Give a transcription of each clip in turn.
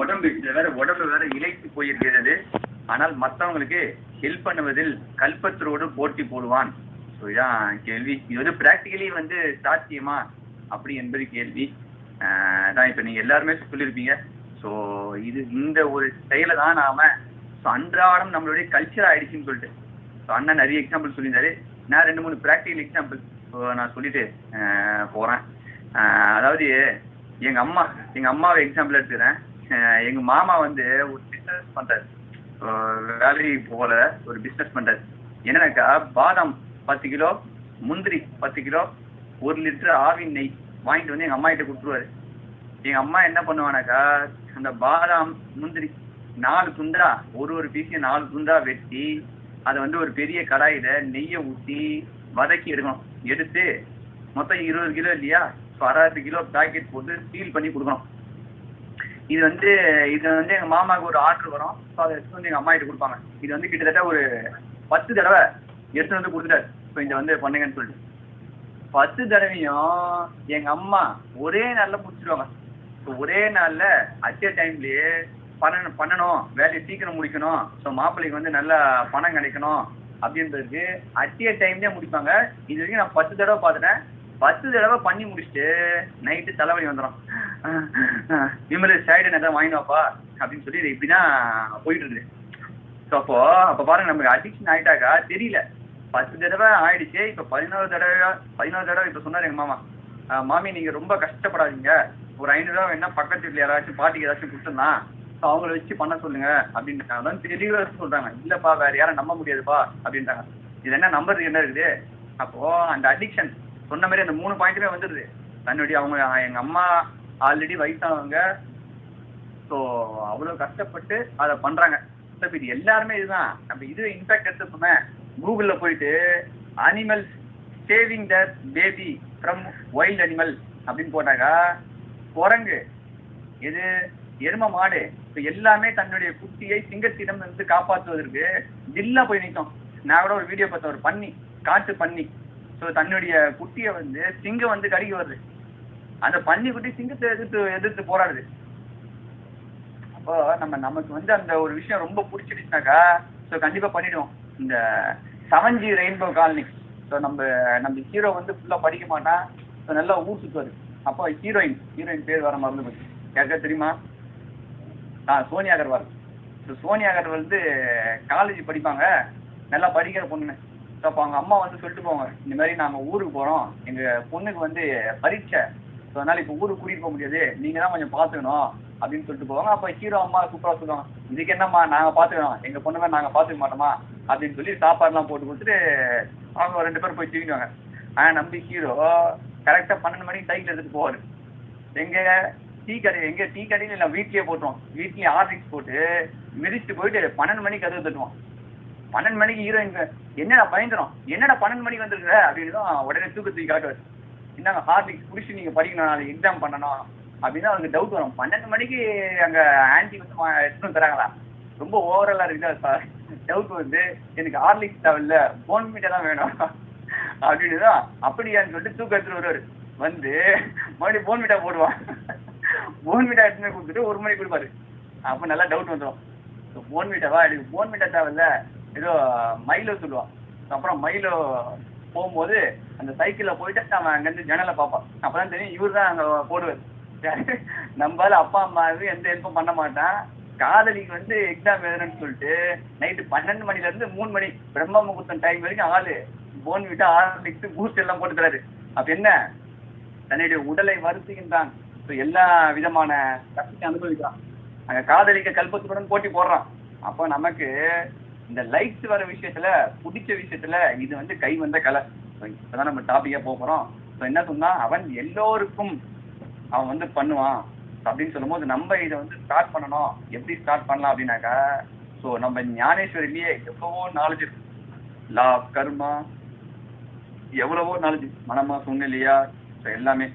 உடம்பு வேற உடம்பு வேற இழைத்து போயிருக்கிறது. ஆனால் மற்றவங்களுக்கு ஹெல்ப் பண்ணுவதில் கல்பத்தரோடு போட்டி போடுவான். ஸோ இதான் கேள்வி. இது வந்து பிராக்டிகலி வந்து சாத்தியமா? அப்படி என்பது கேள்வி. ஆஹ் இப்போ நீங்க எல்லாருமே சொல்லியிருப்பீங்க. ஸோ இது இந்த ஒரு செயலை தான் நாம ஸோ அன்றாடம் நம்மளுடைய கல்ச்சர் ஆயிடுச்சுன்னு சொல்லிட்டு. ஸோ அண்ணன் நிறைய எக்ஸாம்பிள் சொல்லியிருந்தாரு. நான் ரெண்டு மூணு ப்ராக்டிக்கல் எக்ஸாம்பிள் நான் சொல்லிட்டு போகிறேன் போறேன். அதாவது எங்க அம்மா எங்க அம்மாவை எக்ஸாம்பிள் எடுத்துக்கிறேன். எங்க மாமா வந்து ஒரு பிசினஸ் பண்றாரு. வேலைக்கு போல ஒரு பிசினஸ் பண்றாரு. என்னன்னாக்கா பாதாம் பத்து கிலோ முந்திரி பத்து கிலோ ஒரு லிட்டர் ஆவின் நெய் வாங்கிட்டு வந்து எங்க அம்மா கிட்ட கொடுத்துருவாரு. எங்க அம்மா என்ன பண்ணுவானாக்கா அந்த பாதாம் முந்திரி நாலு துண்டா ஒரு ஒரு பீஸையும் நாலு துண்டா வெட்டி அதை வந்து ஒரு பெரிய கடாயில நெய்யை ஊற்றி வதக்கி எடுக்கணும். எடுத்து மொத்தம் இருபது கிலோ இல்லையா? ஸோ அறுபது கிலோ பேக்கெட் போட்டு சீல் பண்ணி கொடுக்கணும். இது வந்து இது வந்து எங்க மாமாவுக்கு ஒரு ஆர்டர் வரும். ஸோ அதை எடுத்து வந்து எங்க அம்மா கிட்ட கொடுப்பாங்க. இது வந்து கிட்டத்தட்ட ஒரு பத்து தடவை எடுத்து வந்து கொடுத்துட்டாரு. ஸோ இதை வந்து பண்ணுங்கன்னு சொல்லிட்டு. பத்து தடவையும் எங்க அம்மா ஒரே நாள்ல முடிச்சிடுவாங்க ஸோ ஒரே நாள்ல அட் டைம்லயே பண்ணணும் பண்ணணும். வேலையை சீக்கிரம் முடிக்கணும். ஸோ மாப்பிள்ளைக்கு வந்து நல்லா பணம் கிடைக்கணும் அப்படின்றதுக்கு அட் டைம்லேயே முடிப்பாங்க. இது வரைக்கும் நான் பத்து தடவை பார்த்துட்டேன். பத்து தடவை பண்ணி முடிச்சுட்டு நைட்டு தலைவலி வந்துடும் விமலு சைடு எதாவது வாங்கினாப்பா அப்படின்னு சொல்லி இது இப்படிதான் போயிட்டு இருக்குது ஸோ அப்போ அப்போ பாருங்க நமக்கு அடிக்ஷன் ஆயிட்டாக்கா தெரியல. பத்து தடவை ஆயிடுச்சு இப்போ பதினோரு தடவை பதினோரு தடவை இப்போ சொன்னார் எங்கள் மாமா. மாமி நீங்கள் ரொம்ப கஷ்டப்படாதீங்க. ஒரு ஐநூறுரூவா வேணா பக்கத்து வீட்டில் யாராச்சும் பாட்டிக்கு ஏதாச்சும் கொடுத்துருந்தா ஸோ அவங்கள வச்சு பண்ண சொல்லுங்க அப்படின்றாங்க அதான் தெளிவாக சொல்கிறாங்க இல்லைப்பா வேற யாரும் நம்ப முடியாதுப்பா அப்படின்றாங்க இது என்ன நம்பர் என்ன இருக்குது? அப்போ அந்த அடிக்ஷன் சொன்ன மாதிரி அந்த மூணு பாயிண்ட்டுமே வந்துடுது தன்னுடைய அவங்க எங்கள் அம்மா ஆல்ரெடி வயசானவங்க. ஸோ அவ்வளோ கஷ்டப்பட்டு அதை பண்ணுறாங்க ஸோ இது எல்லாருமே இதுதான். நம்ம இது இன்ஃபேக்ட் எடுத்துப்போமே. கூகுளில் போயிட்டு animal saving the baby from wild animal அப்படின்னு போட்டாக்கா குரங்கு இது எரும மாடு இப்போ எல்லாமே தன்னுடைய குட்டியை சிங்கத்திடம் இருந்து காப்பாற்றுவதற்கு ஜில்லா போய் நிற்கும் நான் கூட ஒரு வீடியோ பார்த்தேன். ஒரு பண்ணி காட்டு பண்ணி ஸோ தன்னுடைய குட்டியை வந்து சிங்கம் வந்து கடிக்க வருது. அந்த பன்னிக்குட்டி சிங்கத்தை எதிர்த்து எதிர்த்து போராடுது. அப்போ நம்ம நமக்கு வந்து அந்த ஒரு விஷயம் ரொம்ப பிடிச்சிடுச்சுனாக்கா ஸோ கண்டிப்பாக பண்ணிடுவோம். இந்த seven G rainbow colony so நம்ம நம்ம ஹீரோ வந்து ஃபுல்லாக படிக்க மாட்டான் ஸோ நல்லா ஊர் சுற்றுவார் அப்போ ஹீரோயின் ஹீரோயின் பேர் வர மறந்து போச்சு. யாருக்கா தெரியுமா? ஆ சோனியா அகர்வால். ஸோ சோனியா அகர்வால் வந்து காலேஜ் படிப்பாங்க. நல்லா படிக்கிற பொண்ணு ஸோ அப்போ அவங்க அம்மா வந்து சொல்லிட்டு போவாங்க இந்த மாதிரி நாங்கள் ஊருக்கு போகிறோம் எங்கள் பொண்ணுக்கு வந்து பரீட்சை. ஸோ அதனால இப்போ ஊருக்கு கூட்டிகிட்டு போக முடியாது. நீங்கள் தான் கொஞ்சம் பார்த்துக்கணும் அப்படின்னு சொல்லிட்டு போவாங்க. அப்போ ஹீரோ அம்மா சூப்பராக சொல்லுவாங்க. இதுக்கு என்னம்மா நாங்கள் பார்த்துக்கணும் எங்கள் பொண்ணுமே நாங்கள் பார்த்துக்க மாட்டோமா? அப்படின்னு சொல்லி சாப்பாடுலாம் போட்டு கொடுத்துட்டு அவங்க ரெண்டு பேரும் போய் தூங்கிடுவாங்க. ஆனால் நம்பி ஹீரோ கரெக்டாக பன்னெண்டு மணிக்கு சைக்கிள் எடுத்துட்டு போவார். எங்க டீ கடை எங்க டீ கடையில் இல்லை வீட்லயே போட்டுருவோம். வீட்லயே ஆர்டிக்ஸ் போட்டு மிதிச்சுட்டு போயிட்டு பன்னெண்டு மணிக்கு கதவு தட்டுவோம். பன்னெண்டு மணிக்கு ஹீரோயின் என்னடா பயந்துரும் என்னடா பன்னெண்டு மணிக்கு வந்துருக்குற? அப்படின்னு தான் உடனே தூக்க தூக்கி காட்டுவார். என்னங்க ஹார்டிக்ஸ் குடிச்சு நீங்க படிக்கணும் நாளைக்கு எக்ஸாம் பண்ணணும். அப்படின்னு அவனுக்கு டவுட் வரும். பன்னெண்டு மணிக்கு அங்க ஆன்டி வந்து மா- எடுத்துட்டு தராங்களா? ரொம்ப ஓவரலா இருக்குதா சார் டவுட் வந்து எனக்கு ஹார்லிக்ஸ் தேவையில்ல. போன் மீட்டை தான் வேணும். அப்படின்னு தான் அப்படியான்னு சொல்லிட்டு தூக்க எடுத்துட்டு வருவாரு. வந்து மறுபடியும் போன் மீட்டா போடுவான். போன் மீட்டா எடுத்துன்னு கொடுத்துட்டு ஒரு மணிக்கு கொடுப்பாரு. அப்ப நல்லா டவுட் வந்துடும் போன் மீட்டாவா எனக்கு போன் மீட்டா தேவையில்ல. ஏதோ மைலோ சொல்லுவான். அப்புறம் மயிலோ போகும்போது அந்த சைக்கிள்ல போயிட்டு அவன் அங்கிருந்து ஜன்னலை பார்ப்பான் அப்பதான் தெரியும் இவர் தான் அங்க போடுவார். நம்மளால அப்பா அம்மாவுக்கு எந்த ஹெல்ப்பும் பண்ண மாட்டான். காதலிக்கு வந்து எக்ஸாம் எழுதணும்னு சொல்லிட்டு நைட்டு பன்னெண்டு மணில இருந்து மூணு மணி பிரம்ம முகூர்த்தம் டைம் வரைக்கும் ஆளு போன் விட்டு ஆரம்பித்து பூஸ்ட் எல்லாம் போட்டு தராரு. அப்ப என்ன? தன்னுடைய உடலை வருத்துகின்றான். எல்லா விதமான கஷ்டத்தை அனுபவிக்கிறான். அங்க காதலிக்க கல்பத்துடன் போட்டி போடுறான். அப்போ நமக்கு இந்த லைட்ஸ் வர விஷயத்துல பிடிச்ச விஷயத்துல இது வந்து கை வந்த கலை. இப்பதான் நம்ம டாபிக்கா போறோம். So, என்ன சொன்னா அவன் எல்லோருக்கும் அவன் வந்து பண்ணுவான். அப்படின்னு சொல்லும்போது நம்ம இதை வந்து ஸ்டார்ட் பண்ணணும். எப்படி ஸ்டார்ட் பண்ணலாம் அப்படின்னாக்கா ஸோ நம்ம ஞானேஸ்வரிலேயே எவ்வளவோ நாலேஜ் இருக்கு. லா கர்மா எவ்வளவோ நாலேஜ் மனமா சூழ்நிலையா ஸோ எல்லாமே.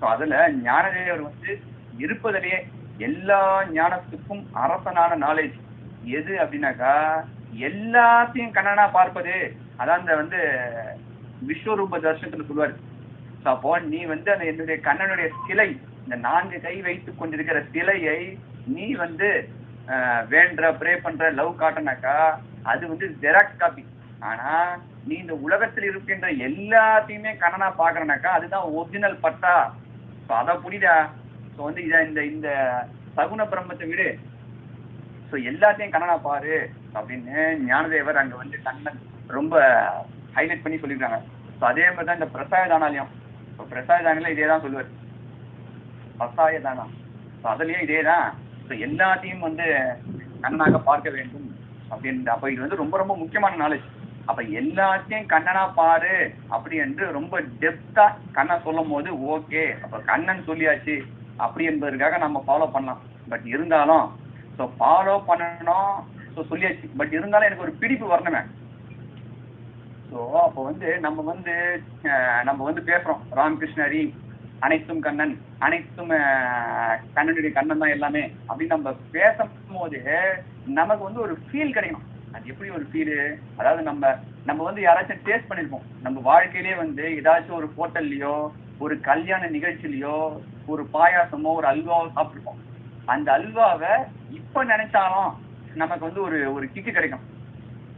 ஸோ அதுல ஞானதேவர் வந்து இருப்பதிலேயே எல்லா ஞானத்துக்கும் அரசனான நாலேஜ் எது அப்படின்னாக்கா எல்லாத்தையும் கண்ணனா பார்ப்பது. அதான் அந்த வந்து விஸ்வரூப தர்ஷனத்துல சொல்லுவாரு. ஸோ அப்போ நீ வந்து அந்த என்னுடைய கண்ணனுடைய சிலை இந்த நான்கு கை வைத்துக் கொண்டிருக்கிற சிலையை நீ வந்து வேண்ட ப்ரே பண்ற லவ் காட்டினாக்கா அது வந்து ஜெராக்ஸ் காப்பி ஆனா நீ இந்த உலகத்தில் இருக்கின்ற எல்லாத்தையுமே கண்ணனா பாக்குறனாக்கா அதுதான் ஒரிஜினல் பட்டா. ஸோ அதை புரியுதா? ஸோ வந்து இதை இந்த இந்த சகுன பிரம்மத்தை விடு. ஸோ எல்லாத்தையும் கண்ணனா பாரு அப்படின்னு ஞானதேவர் அங்க வந்து கண்ணன் ரொம்ப ஹைலைட் பண்ணி சொல்லியிருக்காங்க. ஸோ அதே மாதிரி தான் இந்த பிரசாய தானாலயம். இப்போ பிரசாய தானில இதே தான் சொல்லுவார். பிரசாய தானா ஸோ அதுலயும் இதே தான். ஸோ எல்லாத்தையும் வந்து கண்ணனாக பார்க்க வேண்டும் அப்படின்ற அப்போ இது வந்து ரொம்ப ரொம்ப முக்கியமான நாலேஜ் அப்ப எல்லாத்தையும் கண்ணனா பாரு அப்படி என்று ரொம்ப டெப்தா கண்ணா சொல்லும் போது ஓகே அப்ப கண்ணன் சொல்லியாச்சு அப்படி என்பதற்காக நம்ம ஃபாலோ பண்ணலாம். பட் இருந்தாலும் ஸோ ஃபாலோ பண்ணணும். ஸோ சொல்லியாச்சு. பட் இருந்தாலும் எனக்கு ஒரு பிடிப்பு வரணுமே. ஸோ அப்போ வந்து நம்ம வந்து நம்ம வந்து பேசுறோம். ராமகிருஷ்ணரி அனைத்தும் கண்ணன் அனைத்தும் கண்ணனுடைய கண்ணன் தான் எல்லாமே அப்படின்னு நம்ம பேசும்போது நமக்கு வந்து ஒரு ஃபீல் கிடைக்கும். அது எப்படி ஒரு ஃபீலு அதாவது நம்ம நம்ம வந்து யாராச்சும் டேஸ்ட் பண்ணிருப்போம் நம்ம வாழ்க்கையிலே வந்து ஏதாச்சும் ஒரு ஹோட்டல்லையோ ஒரு கல்யாண நிகழ்ச்சியிலையோ ஒரு பாயாசமோ ஒரு அல்வாவோ சாப்பிட்டுருப்போம். அந்த அல்வாவை இப்ப நினைச்சாலும் நமக்கு வந்து ஒரு ஒரு கிக்கு கிடைக்கும்.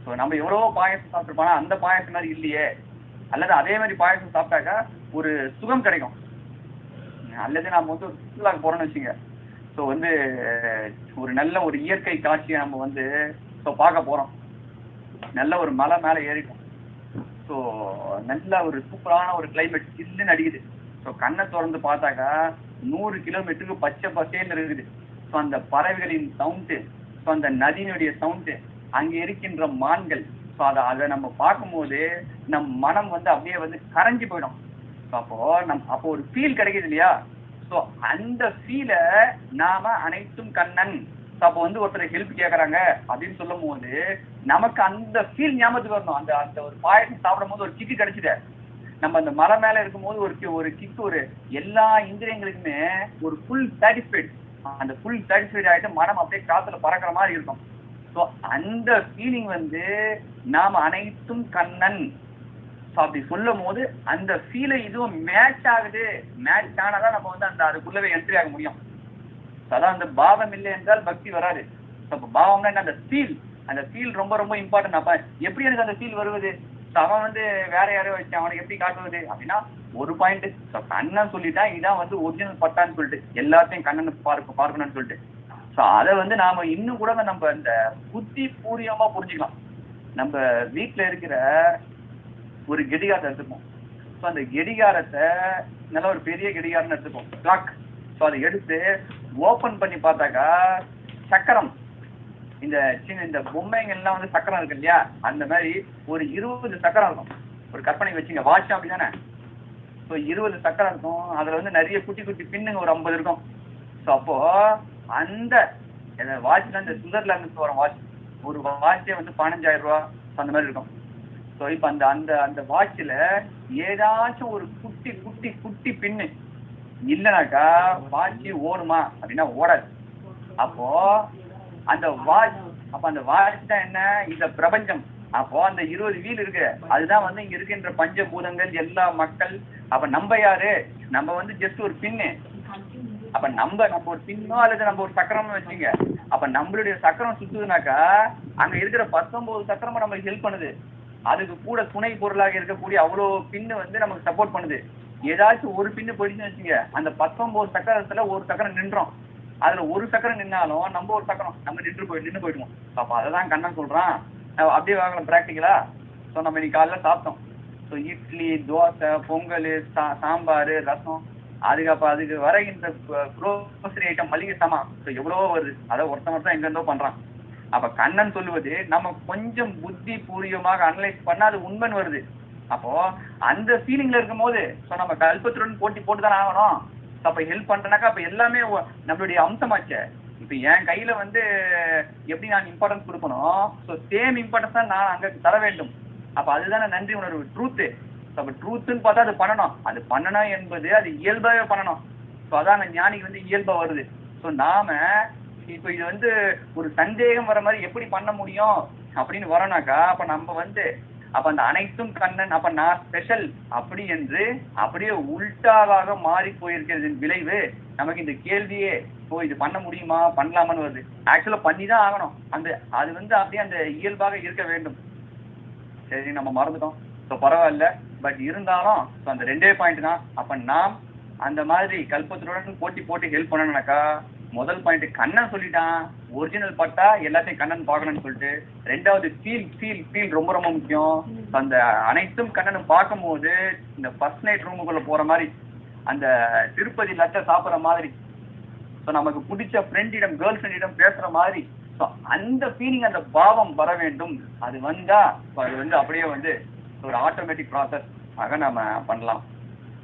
ஸோ நம்ம எவ்வளவோ பாயசம் சாப்பிட்டுருப்போம் அந்த பாயசம் மாதிரி இல்லையே. அல்லது அதே மாதிரி பாயசம் சாப்பிட்டாக்கா ஒரு சுகம் கிடைக்கும். அல்லது நம்ம வந்து சுற்றுலாக்கு போறோம்னு வச்சுங்க ஸோ வந்து ஒரு நல்ல ஒரு இயற்கை காட்சியை நம்ம வந்து ஸோ பார்க்க போறோம். நல்ல ஒரு மலை மேலே ஏறிட்டோம். ஸோ நல்ல ஒரு சூப்பரான ஒரு கிளைமேட் சில்லுன்னு அடிக்குது. ஸோ கண்ணை திறந்து பார்த்தாக்கா நூறு கிலோமீட்டருக்கு பச்சை பசேன்னு இருக்குது. ஸோ அந்த பறவைகளின் சவுண்டு ஸோ அந்த நதியினுடைய சவுண்டு அங்க இருக்கின்ற மான்கள். ஸோ அதை அதை நம்ம பார்க்கும்போது நம் மனம் வந்து அப்படியே வந்து கரைஞ்சு போயிடும். அப்போ நம் அப்போ ஒரு ஃபீல் கிடைக்குது இல்லையா? ஸோ அந்த ஃபீலை நாம அனைத்தும் கண்ணன். அப்போ வந்து ஒருத்தர் ஹெல்ப் கேட்குறாங்க அப்படின்னு சொல்லும் போது நமக்கு அந்த ஃபீல் ஞாபகத்துக்கு வரணும். அந்த அந்த ஒரு பாயசம் சாப்பிடும் போது ஒரு கிக்கு கிடைச்சிட நம்ம அந்த மலை மேல இருக்கும்போது ஒரு கி- ஒரு கிக் ஒரு எல்லா இந்திரியங்களுக்குமே ஒரு ஃபுல் சாட்டிஸ்ஃபைட் அந்த ஃபுல் சாட்டிஸ்ஃபைட் ஆயிட்டு மனம் அப்படியே காத்துல பறக்கிற மாதிரி இருக்கும். ஸோ அந்த ஃபீலிங் வந்து நாம அனைத்தும் கண்ணன். ஸோ அப்படி சொல்லும் போது அந்த ஃபீலை இதுவும் மேட்ச் ஆகுது. மேட்ச் ஆனாதான் நம்ம வந்து அந்த அதுக்குள்ளவே என்ட்ரி ஆக முடியும். அதான் அந்த பாவம் இல்லை என்றால் பக்தி வராது. So பாவம்னா என்ன? அந்த ஃபீல் அந்த ஃபீல் ரொம்ப ரொம்ப இம்பார்ட்டன்ட் அப்ப எப்படி எனக்கு அந்த ஃபீல் வருவது? அவன் வந்து வேற யாரோ வச்சு அவனை எப்படி காட்டுவது? அப்படின்னா ஒரு பாயிண்ட் கண்ணன் சொல்லிட்டா இதான் வந்து ஒரிஜினல் பட்டான்னு சொல்லிட்டு. எல்லாத்தையும் கண்ணன் பார்க்க பார்க்கணும்னு சொல்லிட்டு. ஸோ அதை வந்து நாம இன்னும் கூட நம்ம இந்த புத்தி பூரியமா புரிஞ்சுக்கலாம். நம்ம வீட்டில் இருக்கிற ஒரு கெடிகாரத்தை எடுத்துப்போம். ஸோ அந்த கெடிகாரத்தை நல்ல ஒரு பெரிய கெடிகாரம்னு எடுத்துப்போம். கிளாக் ஸோ அதை எடுத்து ஓபன் பண்ணி பார்த்தாக்கா சக்கரம். இந்த சின்ன இந்த பொம்மைங்க எல்லாம் வந்து சக்கரம் இருக்கு இல்லையா? அந்த மாதிரி ஒரு இருபது சக்கரம் இருக்கும். ஒரு கற்பனை வச்சுங்க. வாட்ச் அப்படிதானே ஸோ இருபது சக்கரம் இருக்கும். அதுல வந்து நிறைய குட்டி குட்டி பின்னுங்க ஒரு ஐம்பது இருக்கும். ஸோ அப்போ அந்த வாட்ச்ல அந்த சுவிட்சர்லாந்து வர வாட்ச் ஒரு வாட்சே வந்து பதினஞ்சாயிரம் ரூபா அந்த மாதிரி இருக்கும். ஸோ இப்போ அந்த அந்த அந்த வாட்ச்ல ஏதாச்சும் ஒரு குட்டி குட்டி குட்டி பின்னு இல்லைனாக்கா வாட்ச் ஓடுமா? அப்படின்னா ஓடாது. அப்போ அந்த வாட்ச் அப்ப அந்த வாட்ச் தான் என்ன? இந்த பிரபஞ்சம். அப்போ அந்த இருபது வீல் இருக்கு. அதுதான் வந்து இங்க இருக்கின்ற பஞ்சபூதங்கள் எல்லா மக்கள். அப்ப நம்ம யாரு? நம்ம வந்து ஜஸ்ட் ஒரு பின்னு அப்ப நம்ம நம்ம ஒரு பின்னோ அல்லது நம்ம ஒரு சக்கரம்னு வச்சுங்க அப்ப நம்மளுடைய சக்கரம் சுத்துதுனாக்கா அங்க இருக்கிற பத்தொன்பது சக்கரமும் நமக்கு ஹெல்ப் பண்ணுது. அதுக்கு கூட துணை பொருளாக இருக்கக்கூடிய அவ்வளோ பின்னு வந்து நமக்கு சப்போர்ட் பண்ணுது. ஏதாச்சும் ஒரு பின்னு போயிடுச்சுன்னு வச்சுங்க அந்த பத்தொன்பது சக்கரத்துல ஒரு சக்கரம் நின்றோம். அதுல ஒரு சக்கரம் நின்னாலும் நம்ம ஒரு சக்கரம். நம்ம நின்று போய் நின்று போயிடுவோம். அப்ப அததான் கண்ணன் சொல்றான். அப்படியே வாங்கலாம் பிராக்டிக்கலா ஸோ நம்ம இன்னைக்கு காலைல சாப்பிட்டோம். ஸோ இட்லி தோசை பொங்கல் சா சாம்பார் ரசம். அதுக்கப்புறம் அதுக்கு வர இந்த க்ரோசரி ஐட்டம் மளிகை சாமான். ஸோ எவ்வளவோ வருது. அதை ஒருத்தன் ஒருத்தன் எங்கெந்தோ பண்றான். அப்ப கண்ணன் சொல்லுவது நம்ம கொஞ்சம் புத்தி பூர்வமாக அனலைஸ் பண்ணா அது உண்மைன்னு வருது. அப்போ அந்த ஃபீலிங்ல இருக்கும்போது ஸோ நம்ம கல்பத்துடன் போட்டி போட்டு தானே ஆகணும் அப்ப ஹெல்ப் பண்றேனாக்கா அப்ப எல்லாமே நம்மளுடைய அம்சமாச்சே. இப்ப என் கையில வந்து எப்படி நான் இம்பார்ட்டன்ஸ் கொடுக்கணும்? ஸோ சேம் இம்பார்ட்டன்ஸ் தான் நான் அங்க தர வேண்டும். அப்ப அதுதானே நன்றி உணர்வு ட்ரூத்து நம்ம ட்ரூத்துன்னு பார்த்தா அது பண்ணணும். அது பண்ணணும் என்பது அது இயல்பாவே பண்ணணும். ஸோ அதான் அந்த ஞானிக்கு வந்து இயல்பா வருது. ஸோ நாம இப்போ இது வந்து ஒரு சந்தேகம் வர மாதிரி எப்படி பண்ண முடியும் அப்படின்னு வரோம்னாக்கா அப்ப நம்ம வந்து அப்ப அந்த அனைத்தும் கண்ணன் அப்ப நான் ஸ்பெஷல் அப்படி என்று அப்படியே உல்டாவாக மாறி போயிருக்கிறதின் விளைவு நமக்கு இந்த கேள்வியே ஓ இது பண்ண முடியுமா? பண்ணலாமான்னு வருது. ஆக்சுவலா பண்ணி தான் ஆகணும். அந்த அது வந்து அப்படியே அந்த இயல்பாக இருக்க வேண்டும். சரி நம்ம மறந்துட்டோம். ஸோ பரவாயில்ல. பட் இருந்தாலும் ஸோ அந்த ரெண்டே பாயிண்ட் தான். அப்ப நாம் அந்த மாதிரி கல்பத்துடன் போட்டி போட்டு ஹெல்ப் பண்ணணும்னாக்கா முதல் பாயிண்ட் கண்ணன் சொல்லிட்டான். ஒரிஜினல் பட்டா எல்லாத்தையும் கண்ணன் பார்க்கணும்னு சொல்லிட்டு ரெண்டாவது ஃபீல் ஃபீல் ஃபீல் ரொம்ப ரொம்ப முக்கியம். அந்த அனைத்தும் கண்ணனும் பார்க்கும்போது இந்த ஃபர்ஸ்ட் நைட் ரூமுக்குள்ள போற மாதிரி அந்த திருப்பதி லட்டை சாப்பிட்ற மாதிரி ஸோ நமக்கு பிடிச்ச ஃப்ரெண்டிடம் கேர்ள் ஃப்ரெண்டிடம் பேசுற மாதிரி ஸோ அந்த ஃபீலிங் அந்த பாவம் வர வேண்டும். அது வந்தா அது வந்து அப்படியே வந்து ஒரு ஆட்டோமேட்டிக் ப்ராசஸ் ஆக நம்ம பண்ணலாம்.